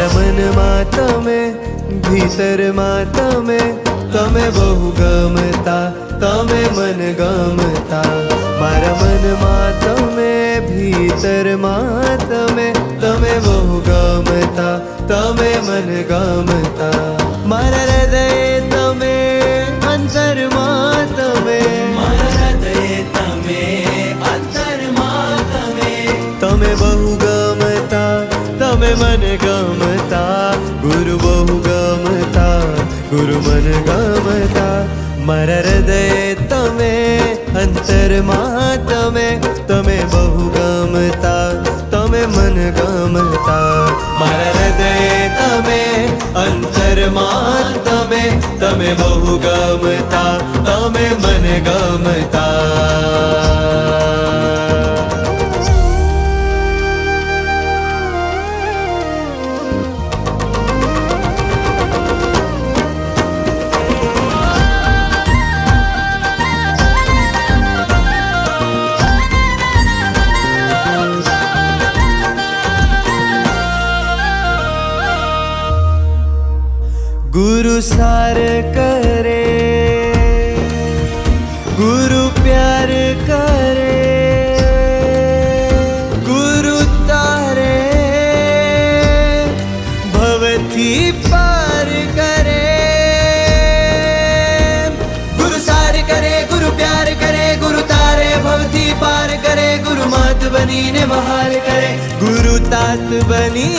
મારા મનમાં તમે ભીતરમાં તમે તમે બહુ ગમતા તમે મન ગમતા મારા મનમાં તમે ભીતરમાં તમે તમે બહુ ગમતા તમે મન ગમતા મારા હૃદય તમે અંતરમાં તમે મારા હૃદય તમે અંતરમાં તમે તમે બહુ ગમતા તમે મન ગમતા ગુરુ બહુ ગમતા ગુરુ મન ગમતા મારા હૃદય તમે અંતરમાં તમે તમે બહુ ગમતા તમે મન ગમતા મારા હૃદય તમે અંતરમાં તમે તમે બહુ ગમતા તમે મન ગમતા गुरु सार करे, गुरु प्यार करे, गुरु तारे, भवती पार करे। गुरु सार करे, गुरु प्यार करे, गुरु तारे, भवती पार करे, गुरु मात बनी ने बहाल करे, गुरु तात बनी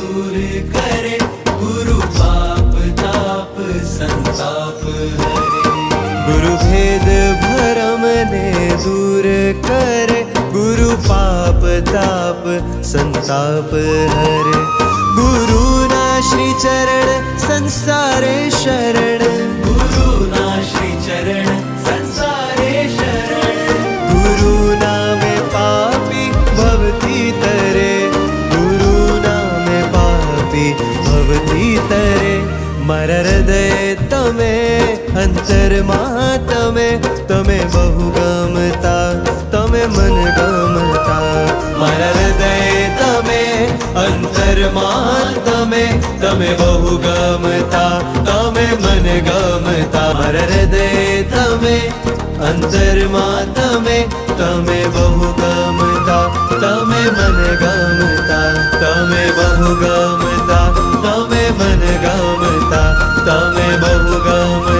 दूर करे, गुरु पाप ताप, संताप हरे। गुरु भेद भरम ने दूर करे, गुरु पाप ताप, संताप हरे। गुरु ना श्री चरण, संसारे शरण। મારા હૃદય તમે અંતરમાં તમે તમે બહુ ગમતા તમે મન ગમતા મારા હૃદય તમે અંતરમાં તમે તમે બહુ ગમતા તમે મન ગમતા મારા હૃદય તમે અંતરમાં તમે તમે બહુ ગમતા તમે મન ગમતા તમે બહુ ગમતા में बहु गाँव